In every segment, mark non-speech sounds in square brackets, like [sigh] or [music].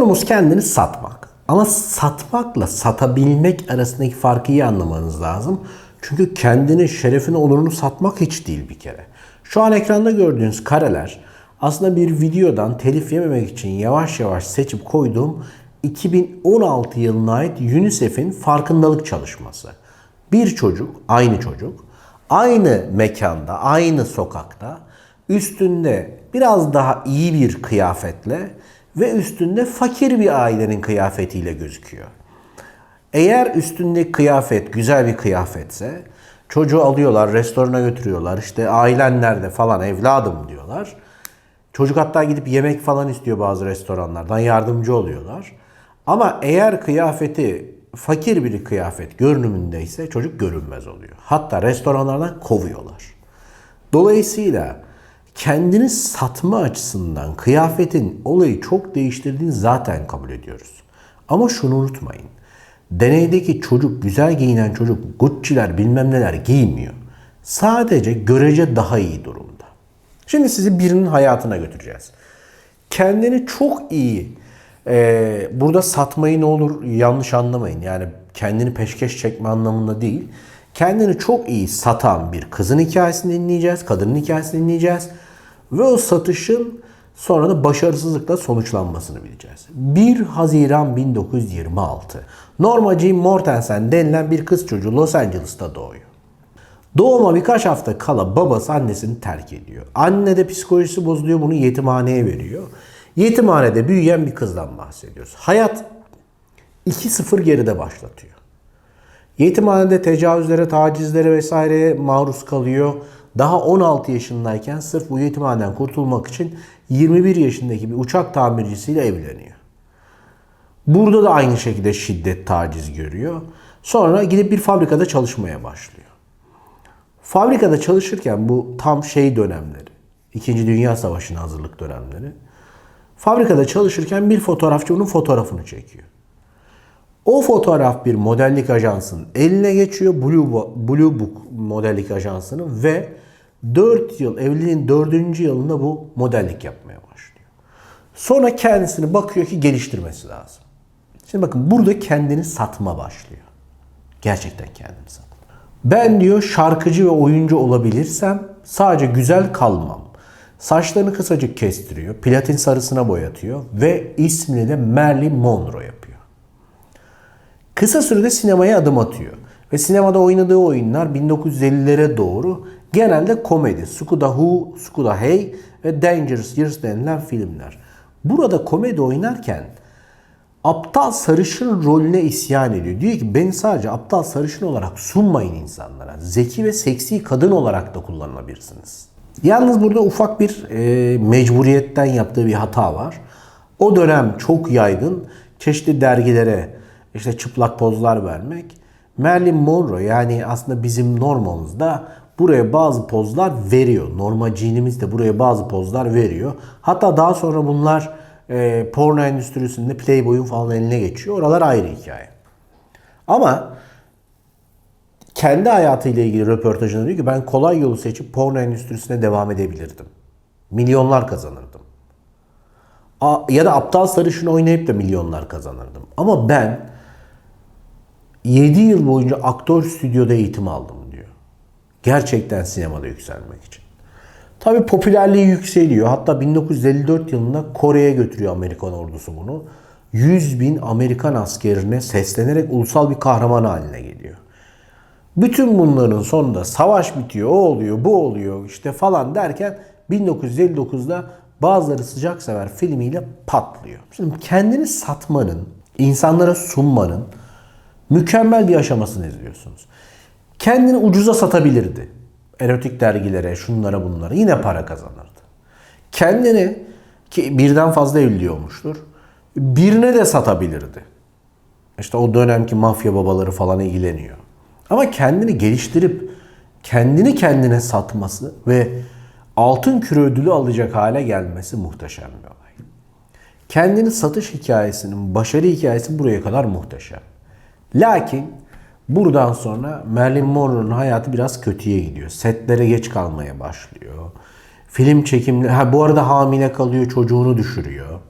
Konumuz kendini satmak. Ama satmakla satabilmek arasındaki farkı iyi anlamanız lazım. Çünkü kendini, şerefini, onurunu satmak hiç değil bir kere. Şu an ekranda gördüğünüz kareler aslında bir videodan telif yememek için yavaş yavaş seçip koyduğum 2016 yılına ait UNICEF'in farkındalık çalışması. Bir çocuk, aynı çocuk, aynı mekanda, aynı sokakta, üstünde biraz daha iyi bir kıyafetle ve üstünde fakir bir ailenin kıyafetiyle gözüküyor. Eğer üstündeki kıyafet güzel bir kıyafetse çocuğu alıyorlar, restorana götürüyorlar. İşte ailen nerede falan evladım diyorlar. Çocuk hatta gidip yemek falan istiyor bazı restoranlardan yardımcı oluyorlar. Ama eğer kıyafeti fakir bir kıyafet görünümündeyse çocuk görünmez oluyor. Hatta restoranlardan kovuyorlar. Dolayısıyla kendini satma açısından kıyafetin olayı çok değiştirdiğini zaten kabul ediyoruz. Ama şunu unutmayın. Deneydeki çocuk, güzel giyinen çocuk, Gucci'ler bilmem neler giymiyor. Sadece görece daha iyi durumda. Şimdi sizi birinin hayatına götüreceğiz. Kendini çok iyi, e, burada satmayı ne olur yanlış anlamayın. Yani kendini peşkeş çekme anlamında değil. Kendini çok iyi satan bir kızın hikayesini dinleyeceğiz, kadının hikayesini dinleyeceğiz. Ve o satışın sonra da başarısızlıkla sonuçlanmasını bileceğiz. 1 Haziran 1926. Norma Jean Mortensen denilen bir kız çocuğu Los Angeles'ta doğuyor. Doğuma birkaç hafta kala babası annesini terk ediyor. Anne de psikolojisi bozuluyor bunu yetimhaneye veriyor. Yetimhanede büyüyen bir kızdan bahsediyoruz. Hayat 2-0 geride başlatıyor. Yetimhanede tecavüzlere, tacizlere vesaireye maruz kalıyor. Daha 16 yaşındayken sırf bu yetimhaneden kurtulmak için 21 yaşındaki bir uçak tamircisiyle evleniyor. Burada da aynı şekilde şiddet, taciz görüyor. Sonra gidip bir fabrikada çalışmaya başlıyor. Fabrikada çalışırken bu tam şey dönemleri, İkinci Dünya Savaşı'na hazırlık dönemleri. Fabrikada çalışırken bir fotoğrafçı onun fotoğrafını çekiyor. O fotoğraf bir modellik ajansının eline geçiyor. Blue, Blue Book modellik ajansının ve 4 yıl, evliliğin 4. yılında bu modellik yapmaya başlıyor. Sonra kendisini bakıyor ki geliştirmesi lazım. Şimdi bakın burada kendini satma başlıyor. Gerçekten kendini satma. Ben diyor şarkıcı ve oyuncu olabilirsem sadece güzel kalmam. Saçlarını kısacık kestiriyor, platin sarısına boyatıyor ve ismini de Marilyn Monroe yapıyor. Kısa sürede sinemaya adım atıyor. Ve sinemada oynadığı oyunlar 1950'lere doğru genelde komedi. Skuda Who, Skuda Hey ve Dangerous Years denilen filmler. Burada komedi oynarken aptal sarışın rolüne isyan ediyor. Diyor ki beni sadece aptal sarışın olarak sunmayın insanlara. Zeki ve seksi kadın olarak da kullanılabilirsiniz. Yalnız burada ufak bir e, mecburiyetten yaptığı bir hata var. O dönem çok yaygın çeşitli dergilere işte çıplak pozlar vermek. Marilyn Monroe yani aslında bizim normamızda buraya bazı pozlar veriyor. Norma cinimiz de buraya bazı pozlar veriyor. Hatta daha sonra bunlar e, porno endüstrisinde Playboy'un falan eline geçiyor. Oralar ayrı hikaye. Ama kendi hayatıyla ilgili röportajında diyor ki ben kolay yolu seçip porno endüstrisine devam edebilirdim. Milyonlar kazanırdım. A, ya da aptal sarışın oynayıp da milyonlar kazanırdım. Ama ben 7 yıl boyunca aktör stüdyoda eğitim aldım diyor. Gerçekten sinemada yükselmek için. Tabi popülerliği yükseliyor. Hatta 1954 yılında Kore'ye götürüyor Amerikan ordusu bunu. 100 bin Amerikan askerine seslenerek ulusal bir kahraman haline geliyor. Bütün bunların sonunda savaş bitiyor, o oluyor, bu oluyor işte falan derken 1959'da bazıları sıcak sever filmiyle patlıyor. Şimdi kendini satmanın, insanlara sunmanın mükemmel bir aşamasını izliyorsunuz. Kendini ucuza satabilirdi. Erotik dergilere, şunlara bunlara yine para kazanırdı. Kendini ki birden fazla evliliği olmuştur. Birine de satabilirdi. İşte o dönemki mafya babaları falan ilgileniyor. Ama kendini geliştirip kendini kendine satması ve altın küre ödülü alacak hale gelmesi muhteşem bir olay. Kendini satış hikayesinin başarı hikayesi buraya kadar muhteşem. Lakin buradan sonra Marilyn Monroe'nun hayatı biraz kötüye gidiyor. Setlere geç kalmaya başlıyor. Film çekimleri, ha bu arada hamile kalıyor, çocuğunu düşürüyor.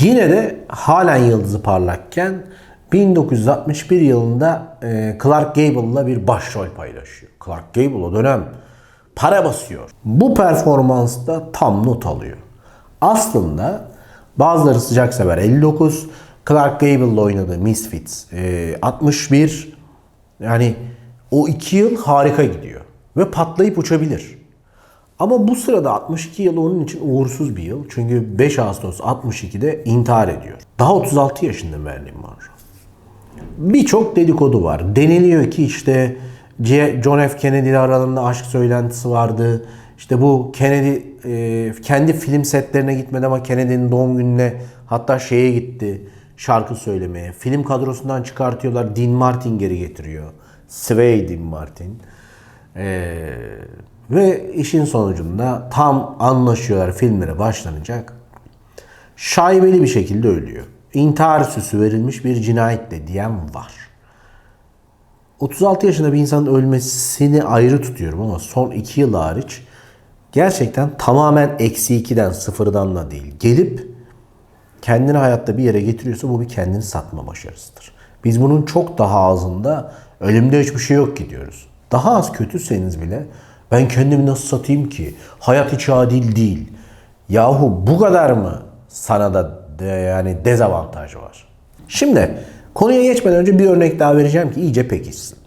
Yine de halen yıldızı parlakken 1961 yılında e, Clark Gable'la bir başrol paylaşıyor. Clark Gable o dönem para basıyor. Bu performansta tam not alıyor. Aslında bazıları sıcak sever 59, Clark Gable'la oynadığı Misfits e, 61 yani o iki yıl harika gidiyor. Ve patlayıp uçabilir. Ama bu sırada 62 yıl onun için uğursuz bir yıl. Çünkü 5 Ağustos 62'de intihar ediyor. Daha 36 yaşında Marilyn Monroe. Birçok dedikodu var. Deniliyor ki işte John F. Kennedy ile aralarında aşk söylentisi vardı. İşte bu Kennedy e, kendi film setlerine gitmedi ama Kennedy'nin doğum gününe hatta şeye gitti şarkı söylemeye. Film kadrosundan çıkartıyorlar. Dean Martin geri getiriyor. Sway Dean Martin. Ee, ve işin sonucunda tam anlaşıyorlar filmlere başlanacak. Şaibeli bir şekilde ölüyor. İntihar süsü verilmiş bir cinayetle diyen var. 36 yaşında bir insanın ölmesini ayrı tutuyorum ama son 2 yıl hariç gerçekten tamamen eksi 2'den sıfırdan da değil. Gelip kendini hayatta bir yere getiriyorsa bu bir kendini satma başarısıdır. Biz bunun çok daha azında ölümde hiçbir şey yok ki diyoruz. Daha az kötüseniz bile ben kendimi nasıl satayım ki? Hayat hiç adil değil. Yahu bu kadar mı sana da de, yani dezavantaj var? Şimdi konuya geçmeden önce bir örnek daha vereceğim ki iyice pekişsin.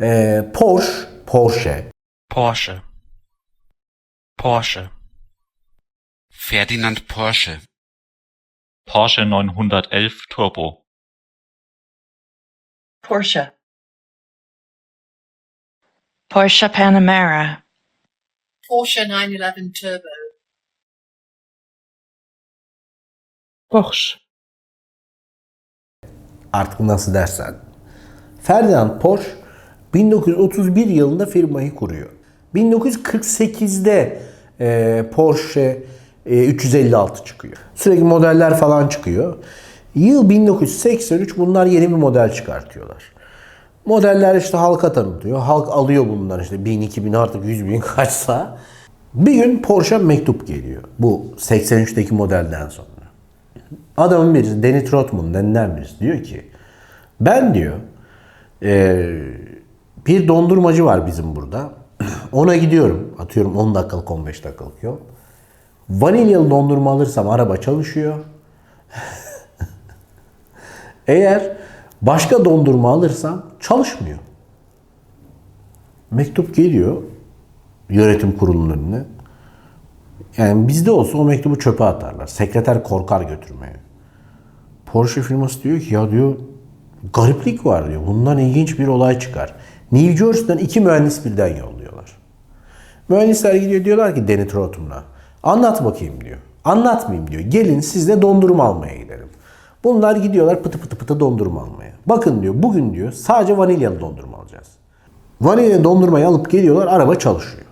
Ee, Porsche, Porsche Porsche. Porsche. Ferdinand Porsche. Porsche 911 Turbo. Porsche. Porsche Panamera. Porsche 911 Turbo. Porsche. artık nasıl dersen. Ferdinand Porsche 1931 yılında firmayı kuruyor. 1948'de e, Porsche 356 çıkıyor. Sürekli modeller falan çıkıyor. Yıl 1983 bunlar yeni bir model çıkartıyorlar. Modeller işte halka tanıtıyor. Halk alıyor bundan işte 1000, 2000 artık 100 bin [laughs] kaçsa. Bir gün Porsche mektup geliyor. Bu 83'teki modelden sonra. Adamın birisi Danny Trotman denilen birisi diyor ki ben diyor eee, bir dondurmacı var bizim burada. [clears throat] Ona gidiyorum. Atıyorum 10 dakikalık 15 dakikalık yol. Vanilyalı dondurma alırsam araba çalışıyor. Eğer başka dondurma alırsam çalışmıyor. Mektup geliyor yönetim kurulunun önüne. Yani bizde olsa o mektubu çöpe atarlar. Sekreter korkar götürmeye. Porsche firması diyor ki ya diyor gariplik var diyor. Bundan ilginç bir olay çıkar. New Jersey'den iki mühendis birden yolluyorlar. Mühendisler gidiyor diyorlar ki Danny Trotman'a anlat bakayım diyor. Anlatmayayım diyor. Gelin sizle dondurma almaya gidelim. Bunlar gidiyorlar pıtı pıtı pıtı dondurma almaya. Bakın diyor bugün diyor sadece vanilyalı dondurma alacağız. Vanilyalı dondurmayı alıp geliyorlar araba çalışıyor.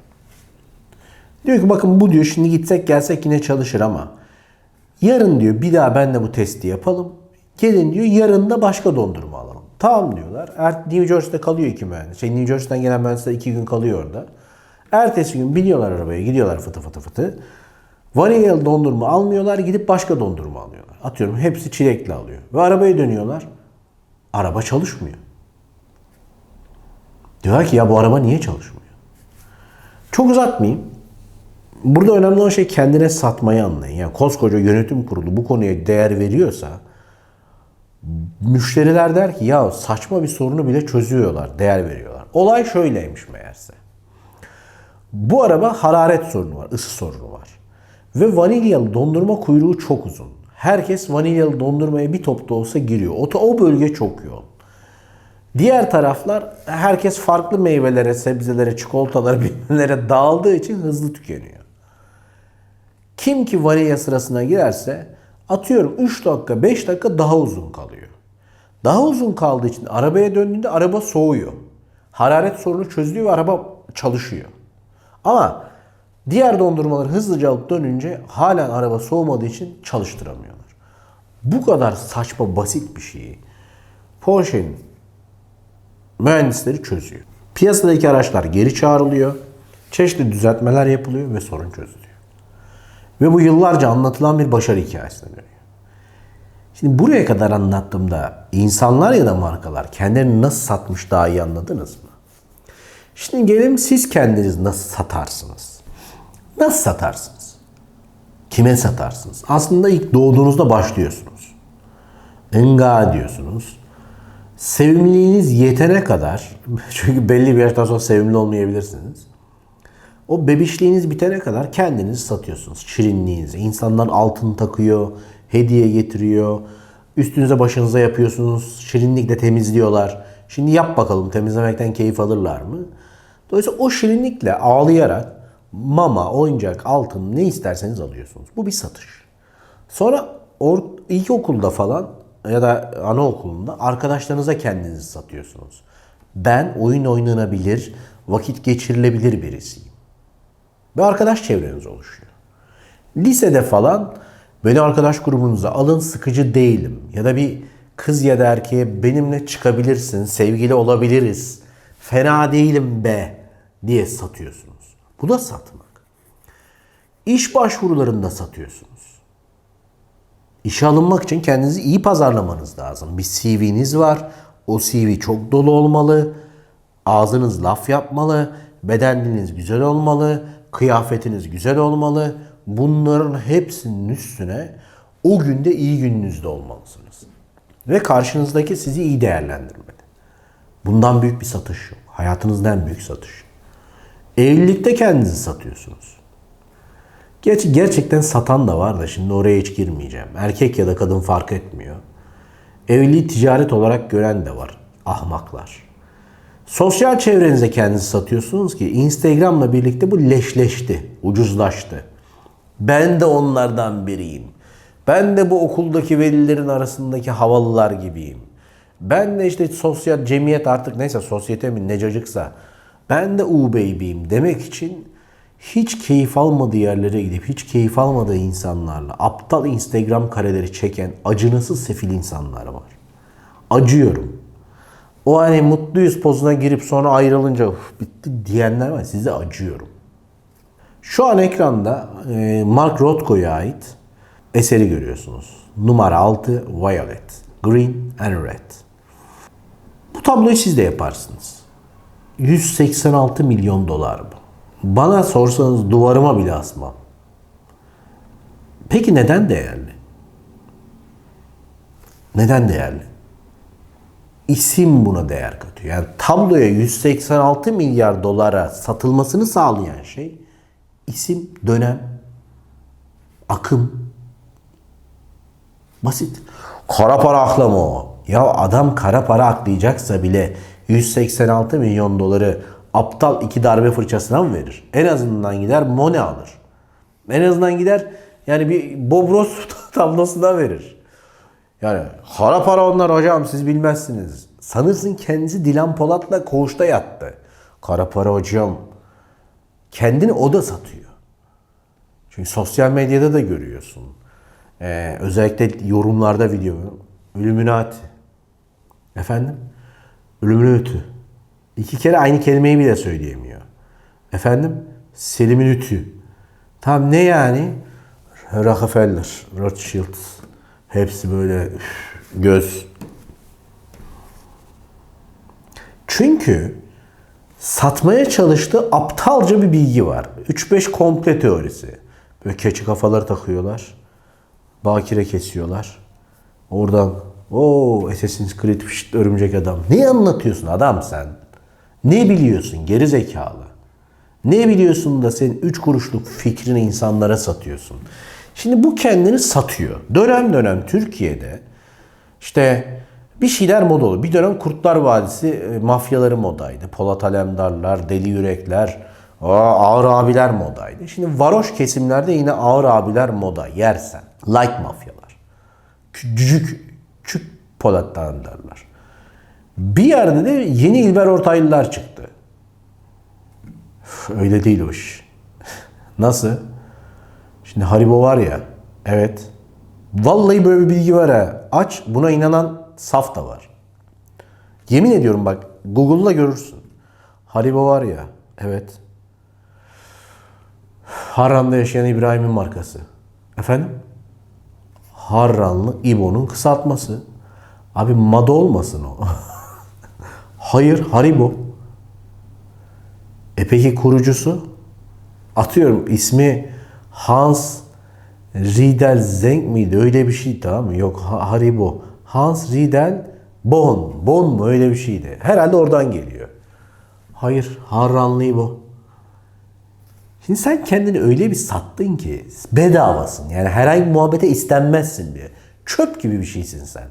Diyor ki bakın bu diyor şimdi gitsek gelsek yine çalışır ama yarın diyor bir daha ben de bu testi yapalım. Gelin diyor yarın da başka dondurma alalım. Tamam diyorlar. Er, New Jersey'de kalıyor iki mühendis. Şey, New Jersey'den gelen mühendisler iki gün kalıyor orada. Ertesi gün biniyorlar arabaya gidiyorlar fıtı fıtı fıtı. Vanilyalı dondurma almıyorlar gidip başka dondurma alıyorlar. Atıyorum hepsi çilekli alıyor. Ve arabaya dönüyorlar. Araba çalışmıyor. Diyorlar ki ya bu araba niye çalışmıyor? Çok uzatmayayım. Burada önemli olan şey kendine satmayı anlayın. Yani koskoca yönetim kurulu bu konuya değer veriyorsa müşteriler der ki ya saçma bir sorunu bile çözüyorlar, değer veriyorlar. Olay şöyleymiş meğerse. Bu araba hararet sorunu var, ısı sorunu var. Ve vanilyalı dondurma kuyruğu çok uzun. Herkes vanilyalı dondurmaya bir topta olsa giriyor. O, o bölge çok yoğun. Diğer taraflar herkes farklı meyvelere, sebzelere, çikolatalara, [laughs] bilmemlere dağıldığı için hızlı tükeniyor. Kim ki vanilya sırasına girerse atıyorum 3 dakika 5 dakika daha uzun kalıyor. Daha uzun kaldığı için arabaya döndüğünde araba soğuyor. Hararet sorunu çözülüyor ve araba çalışıyor. Ama diğer dondurmaları hızlıca alıp dönünce halen araba soğumadığı için çalıştıramıyorlar. Bu kadar saçma basit bir şeyi Porsche'nin mühendisleri çözüyor. Piyasadaki araçlar geri çağrılıyor. Çeşitli düzeltmeler yapılıyor ve sorun çözülüyor. Ve bu yıllarca anlatılan bir başarı hikayesine dönüyor. Şimdi buraya kadar anlattığımda insanlar ya da markalar kendilerini nasıl satmış daha iyi anladınız mı? Şimdi gelelim siz kendiniz nasıl satarsınız? Nasıl satarsınız? Kime satarsınız? Aslında ilk doğduğunuzda başlıyorsunuz. Enga diyorsunuz. Sevimliliğiniz yetene kadar, [laughs] çünkü belli bir yaştan sonra sevimli olmayabilirsiniz. O bebişliğiniz bitene kadar kendinizi satıyorsunuz. Şirinliğinizi. İnsanlar altın takıyor, hediye getiriyor. Üstünüze başınıza yapıyorsunuz. Şirinlikle temizliyorlar. Şimdi yap bakalım temizlemekten keyif alırlar mı? Dolayısıyla o şirinlikle ağlayarak mama, oyuncak, altın ne isterseniz alıyorsunuz. Bu bir satış. Sonra or ilkokulda falan ya da anaokulunda arkadaşlarınıza kendinizi satıyorsunuz. Ben oyun oynanabilir, vakit geçirilebilir birisiyim. Ve arkadaş çevreniz oluşuyor. Lisede falan beni arkadaş grubunuza alın sıkıcı değilim. Ya da bir kız ya da erkeğe benimle çıkabilirsin, sevgili olabiliriz. Fena değilim be diye satıyorsunuz. Bu da satmak. İş başvurularında satıyorsunuz. İşe alınmak için kendinizi iyi pazarlamanız lazım. Bir CV'niz var. O CV çok dolu olmalı. Ağzınız laf yapmalı. Bedeniniz güzel olmalı. Kıyafetiniz güzel olmalı. Bunların hepsinin üstüne o günde iyi gününüzde olmalısınız. Ve karşınızdaki sizi iyi değerlendirmeli. Bundan büyük bir satış yok. Hayatınızda en büyük satış. Evlilikte kendinizi satıyorsunuz. Gerçi gerçekten satan da var da şimdi oraya hiç girmeyeceğim. Erkek ya da kadın fark etmiyor. Evliliği ticaret olarak gören de var. Ahmaklar. Sosyal çevrenize kendinizi satıyorsunuz ki Instagram'la birlikte bu leşleşti, ucuzlaştı. Ben de onlardan biriyim. Ben de bu okuldaki velilerin arasındaki havalılar gibiyim. Ben de işte sosyal cemiyet artık neyse sosyete mi necacıksa ben de u baby'yim demek için hiç keyif almadığı yerlere gidip hiç keyif almadığı insanlarla aptal Instagram kareleri çeken acınasız sefil insanlar var. Acıyorum. O hani mutluyuz pozuna girip sonra ayrılınca "Uf, bitti diyenler var. Size acıyorum. Şu an ekranda e, Mark Rothko'ya ait eseri görüyorsunuz. Numara 6 Violet, Green and Red. Bu tabloyu siz de yaparsınız. 186 milyon dolar bu. Bana sorsanız duvarıma bile asmam. Peki neden değerli? Neden değerli? İsim buna değer katıyor. Yani tabloya 186 milyar dolara satılmasını sağlayan şey isim, dönem, akım. Basit. Kara para aklama o. Ya adam kara para aklayacaksa bile 186 milyon doları aptal iki darbe fırçasına mı verir? En azından gider Mone alır. En azından gider yani bir Bob Ross [laughs] tablosuna verir. Yani kara para onlar hocam siz bilmezsiniz. Sanırsın kendisi Dilan Polat'la koğuşta yattı. Kara para hocam. Kendini o da satıyor. Çünkü sosyal medyada da görüyorsun. Ee, özellikle yorumlarda video. Illuminati. Efendim? Ölümün ötü. İki kere aynı kelimeyi bile söyleyemiyor. Efendim? Selim'in ütü. Tam ne yani? Rockefeller, Rothschild. Hepsi böyle üf, göz. Çünkü satmaya çalıştığı aptalca bir bilgi var. 3-5 komple teorisi. Böyle keçi kafaları takıyorlar. Bakire kesiyorlar. Oradan o Assassin's Creed fişt, örümcek adam. Ne anlatıyorsun adam sen? Ne biliyorsun geri zekalı? Ne biliyorsun da sen 3 kuruşluk fikrini insanlara satıyorsun? Şimdi bu kendini satıyor. Dönem dönem Türkiye'de işte bir şeyler moda oldu. Bir dönem Kurtlar Vadisi e, mafyaları modaydı. Polat Alemdarlar, Deli Yürekler, aa, ağır abiler modaydı. Şimdi varoş kesimlerde yine ağır abiler moda yersen. Like mafyalar. Küçük, küçük Polat Alemdarlar. Bir yerde de yeni İlber Ortaylılar çıktı. Üf, Öyle değil o iş. [laughs] Nasıl? Şimdi Haribo var ya. Evet. Vallahi böyle bir bilgi var ha. Aç buna inanan saf da var. Yemin ediyorum bak Google'da görürsün. Haribo var ya. Evet. Harran'da yaşayan İbrahim'in markası. Efendim? Harranlı İbo'nun kısaltması. Abi Mado olmasın o. [laughs] Hayır Haribo. E peki kurucusu? Atıyorum ismi Hans Riedel Zeng miydi? Öyle bir şey tamam mı? Yok Ha- Haribo. Hans Riedel Bon. Bon mu? Öyle bir şeydi. Herhalde oradan geliyor. Hayır. Harranlı İbo. Şimdi sen kendini öyle bir sattın ki bedavasın. Yani herhangi bir muhabbete istenmezsin diye. Çöp gibi bir şeysin sen.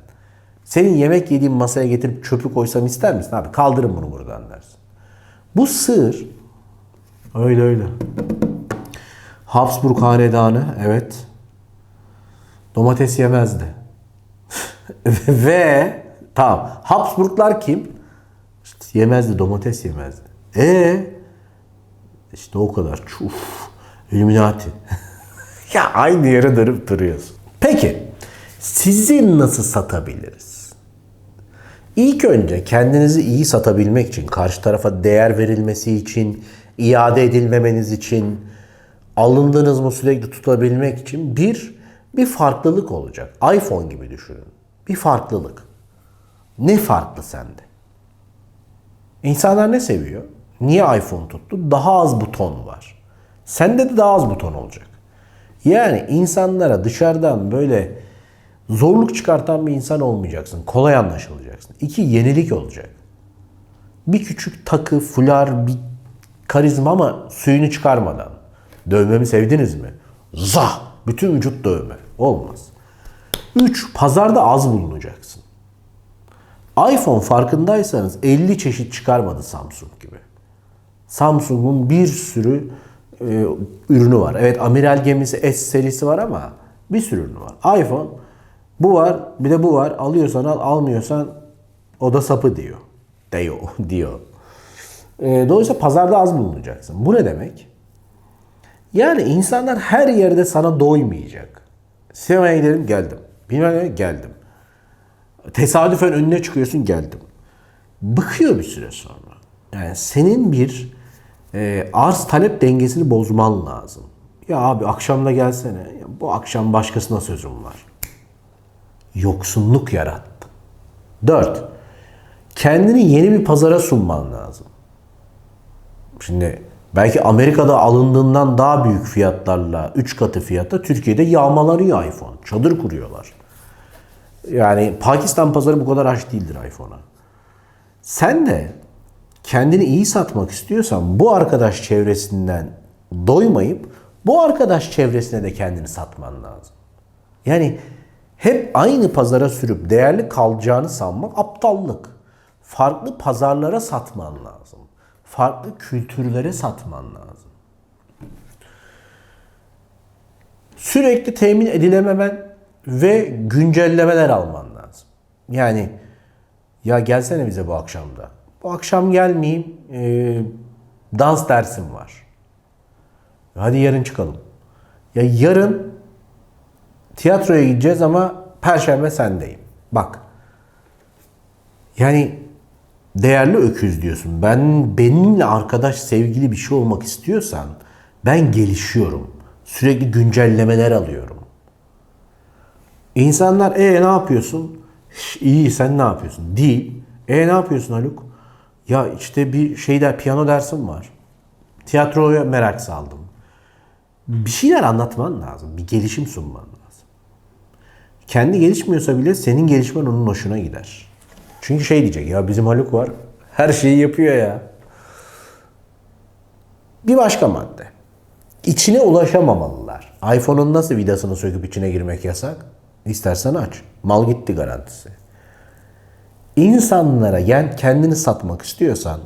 Senin yemek yediğin masaya getirip çöpü koysam ister misin? Abi kaldırın bunu buradan dersin. Bu sığır. Öyle öyle. Habsburg hanedanı evet. Domates yemezdi. [laughs] Ve tamam Habsburglar kim? İşte yemezdi domates yemezdi. E işte o kadar. Çuf. Illuminati. [laughs] ya aynı yere dönüp duruyorsun. Peki sizi nasıl satabiliriz? İlk önce kendinizi iyi satabilmek için, karşı tarafa değer verilmesi için, iade edilmemeniz için, alındığınız mı sürekli tutabilmek için bir bir farklılık olacak. iPhone gibi düşünün. Bir farklılık. Ne farklı sende? İnsanlar ne seviyor? Niye iPhone tuttu? Daha az buton var. Sende de daha az buton olacak. Yani insanlara dışarıdan böyle zorluk çıkartan bir insan olmayacaksın. Kolay anlaşılacaksın. İki, yenilik olacak. Bir küçük takı, fular, bir karizma ama suyunu çıkarmadan. Dövmemi sevdiniz mi? Zah! Bütün vücut dövme. Olmaz. Üç, pazarda az bulunacaksın. iPhone farkındaysanız 50 çeşit çıkarmadı Samsung gibi. Samsung'un bir sürü e, ürünü var. Evet amiral gemisi S serisi var ama bir sürü ürünü var. iPhone bu var bir de bu var. Alıyorsan al almıyorsan o da sapı diyor. Diyor. [laughs] diyor. E, dolayısıyla pazarda az bulunacaksın. Bu ne demek? Yani insanlar her yerde sana doymayacak. Sinemaya gidelim geldim. Bilmem ne geldim. Tesadüfen önüne çıkıyorsun geldim. Bıkıyor bir süre sonra. Yani senin bir e, arz talep dengesini bozman lazım. Ya abi akşamda gelsene. Ya bu akşam başkasına sözüm var. Yoksunluk yarattın. Dört. Kendini yeni bir pazara sunman lazım. Şimdi belki Amerika'da alındığından daha büyük fiyatlarla, 3 katı fiyata Türkiye'de yağmalanıyor iPhone. Çadır kuruyorlar. Yani Pakistan pazarı bu kadar aç değildir iPhone'a. Sen de kendini iyi satmak istiyorsan bu arkadaş çevresinden doymayıp bu arkadaş çevresine de kendini satman lazım. Yani hep aynı pazara sürüp değerli kalacağını sanmak aptallık. Farklı pazarlara satman lazım. Farklı kültürlere satman lazım. Sürekli temin edilememen ve güncellemeler alman lazım. Yani ya gelsene bize bu akşamda. Bu akşam gelmeyeyim. ee, dans dersim var. Hadi yarın çıkalım. Ya yarın tiyatroya gideceğiz ama perşembe sendeyim. Bak. Yani değerli öküz diyorsun. Ben benimle arkadaş sevgili bir şey olmak istiyorsan ben gelişiyorum. Sürekli güncellemeler alıyorum. İnsanlar e ne yapıyorsun? "Şş, İyi sen ne yapıyorsun? Değil. E ne yapıyorsun Haluk? Ya işte bir şeyler piyano dersim var. Tiyatroya merak saldım. Bir şeyler anlatman lazım. Bir gelişim sunman lazım. Kendi gelişmiyorsa bile senin gelişmen onun hoşuna gider. Çünkü şey diyecek ya bizim Haluk var. Her şeyi yapıyor ya. Bir başka madde. İçine ulaşamamalılar. iPhone'un nasıl vidasını söküp içine girmek yasak? İstersen aç. Mal gitti garantisi. İnsanlara yani kendini satmak istiyorsan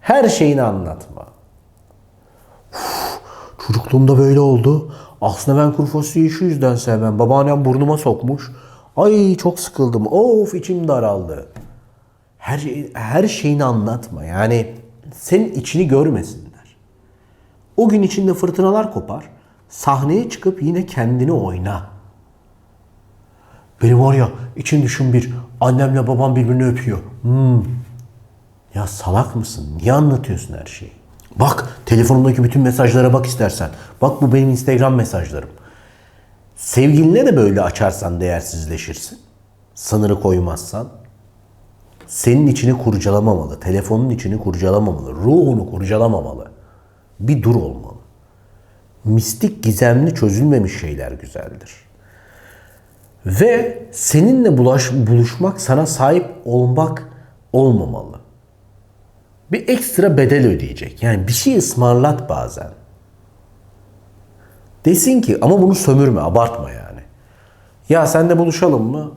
her şeyini anlatma. Uf, çocukluğumda böyle oldu. Aslında ben kuru fasulyeyi şu yüzden sevmem. Babaannem burnuma sokmuş. Ay çok sıkıldım. Of içim daraldı. Her, şey- her şeyini anlatma. Yani senin içini görmesinler. O gün içinde fırtınalar kopar. Sahneye çıkıp yine kendini oyna. Benim var ya için düşün bir annemle babam birbirini öpüyor. Hmm. Ya salak mısın? Niye anlatıyorsun her şeyi? Bak telefonumdaki bütün mesajlara bak istersen. Bak bu benim Instagram mesajlarım. Sevgiline de böyle açarsan değersizleşirsin. Sınırı koymazsan. Senin içini kurcalamamalı. Telefonun içini kurcalamamalı. Ruhunu kurcalamamalı. Bir dur olmalı. Mistik gizemli çözülmemiş şeyler güzeldir. Ve seninle bulaş, buluşmak sana sahip olmak olmamalı. Bir ekstra bedel ödeyecek. Yani bir şey ısmarlat bazen. Desin ki ama bunu sömürme, abartma yani. Ya sen de buluşalım mı?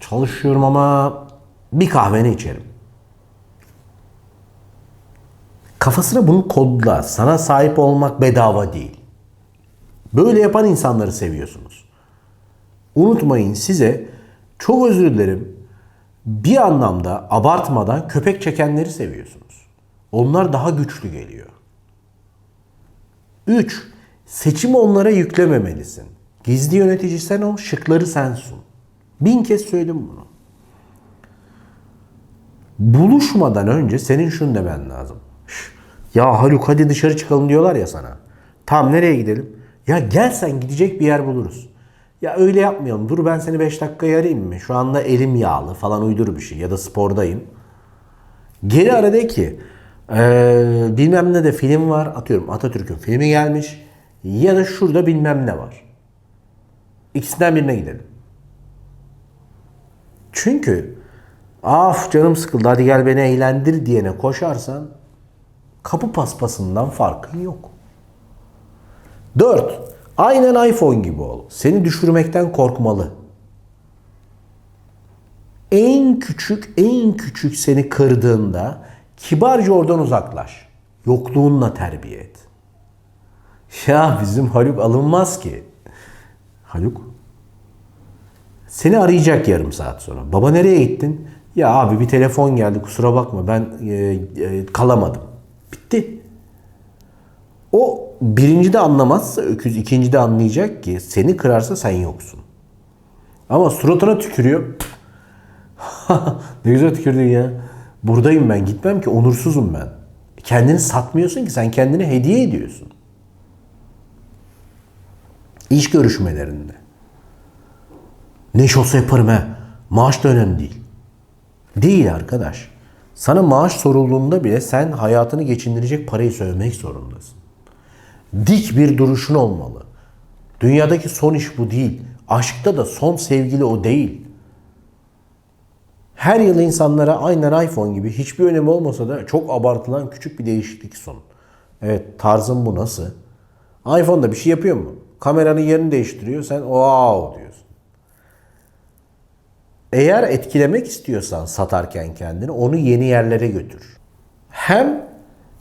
Çalışıyorum ama bir kahveni içerim. Kafasına bunu kodla. Sana sahip olmak bedava değil. Böyle yapan insanları seviyorsunuz. Unutmayın size çok özür dilerim bir anlamda abartmadan köpek çekenleri seviyorsunuz. Onlar daha güçlü geliyor. 3. Seçimi onlara yüklememelisin. Gizli yönetici sen ol, şıkları sen sun. Bin kez söyledim bunu. Buluşmadan önce senin şunu demen lazım. "Şş, Ya Haluk hadi dışarı çıkalım diyorlar ya sana. Tamam nereye gidelim? Ya gel sen gidecek bir yer buluruz. Ya öyle yapmayalım. Dur ben seni 5 dakika arayayım mı? Şu anda elim yağlı falan uydur bir şey. Ya da spordayım. Geri ara de ki eee, bilmem ne de film var. Atıyorum Atatürk'ün filmi gelmiş. Ya da şurada bilmem ne var. İkisinden birine gidelim. Çünkü af canım sıkıldı hadi gel beni eğlendir diyene koşarsan kapı paspasından farkın yok. 4. Aynen iPhone gibi ol. Seni düşürmekten korkmalı. En küçük, en küçük seni kırdığında kibarca oradan uzaklaş. Yokluğunla terbiye et. Ya bizim Haluk alınmaz ki. Haluk? Seni arayacak yarım saat sonra. Baba nereye gittin? Ya abi bir telefon geldi kusura bakma ben e, e, kalamadım. O birinci de anlamazsa öküz ikinci de anlayacak ki seni kırarsa sen yoksun. Ama suratına tükürüyor. [laughs] ne güzel tükürdün ya. Buradayım ben gitmem ki onursuzum ben. Kendini satmıyorsun ki sen kendini hediye ediyorsun. İş görüşmelerinde. Ne iş olsa yaparım he. Maaş da önemli değil. Değil arkadaş. Sana maaş sorulduğunda bile sen hayatını geçindirecek parayı söylemek zorundasın. Dik bir duruşun olmalı. Dünyadaki son iş bu değil. Aşkta da son sevgili o değil. Her yıl insanlara aynen iPhone gibi hiçbir önemi olmasa da çok abartılan küçük bir değişiklik sun. Evet tarzın bu nasıl? iPhone'da bir şey yapıyor mu? Kameranın yerini değiştiriyor sen wow diyorsun. Eğer etkilemek istiyorsan satarken kendini onu yeni yerlere götür. Hem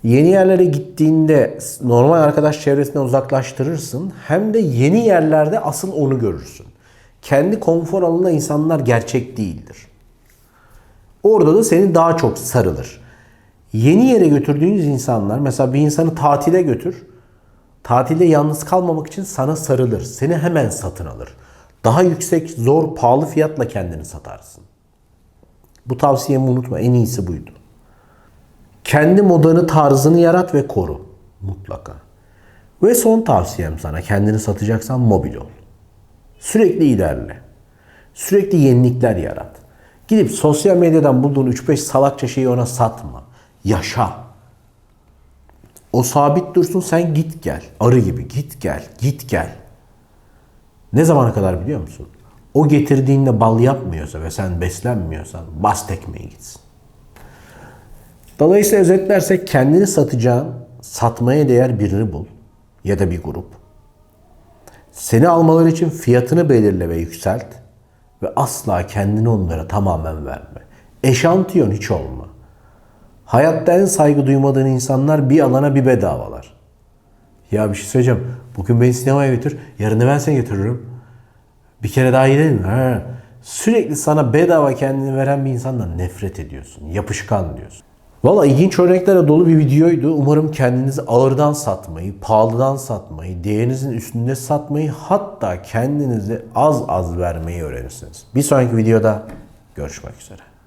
yeni yerlere gittiğinde normal arkadaş çevresinden uzaklaştırırsın hem de yeni yerlerde asıl onu görürsün. Kendi konfor alanına insanlar gerçek değildir. Orada da seni daha çok sarılır. Yeni yere götürdüğünüz insanlar mesela bir insanı tatile götür. Tatilde yalnız kalmamak için sana sarılır. Seni hemen satın alır. Daha yüksek, zor, pahalı fiyatla kendini satarsın. Bu tavsiyemi unutma. En iyisi buydu. Kendi modanı, tarzını yarat ve koru. Mutlaka. Ve son tavsiyem sana kendini satacaksan mobil ol. Sürekli ilerle. Sürekli yenilikler yarat. Gidip sosyal medyadan bulduğun 3-5 salakça şeyi ona satma. Yaşa. O sabit dursun sen git gel. Arı gibi git gel, git gel. Ne zamana kadar biliyor musun? O getirdiğinde bal yapmıyorsa ve sen beslenmiyorsan bas tekmeye gitsin. Dolayısıyla özetlersek kendini satacağın, satmaya değer birini bul ya da bir grup. Seni almaları için fiyatını belirle ve yükselt ve asla kendini onlara tamamen verme. Eşantiyon hiç olma. Hayatta en saygı duymadığın insanlar bir alana bir bedavalar. Ya bir şey söyleyeceğim. Bugün beni sinemaya götür. Yarın da ben seni götürürüm. Bir kere daha gidelim. Ha. Sürekli sana bedava kendini veren bir insandan nefret ediyorsun. Yapışkan diyorsun. Valla ilginç örneklerle dolu bir videoydu. Umarım kendinizi ağırdan satmayı, pahalıdan satmayı, değerinizin üstünde satmayı hatta kendinizi az az vermeyi öğrenirsiniz. Bir sonraki videoda görüşmek üzere.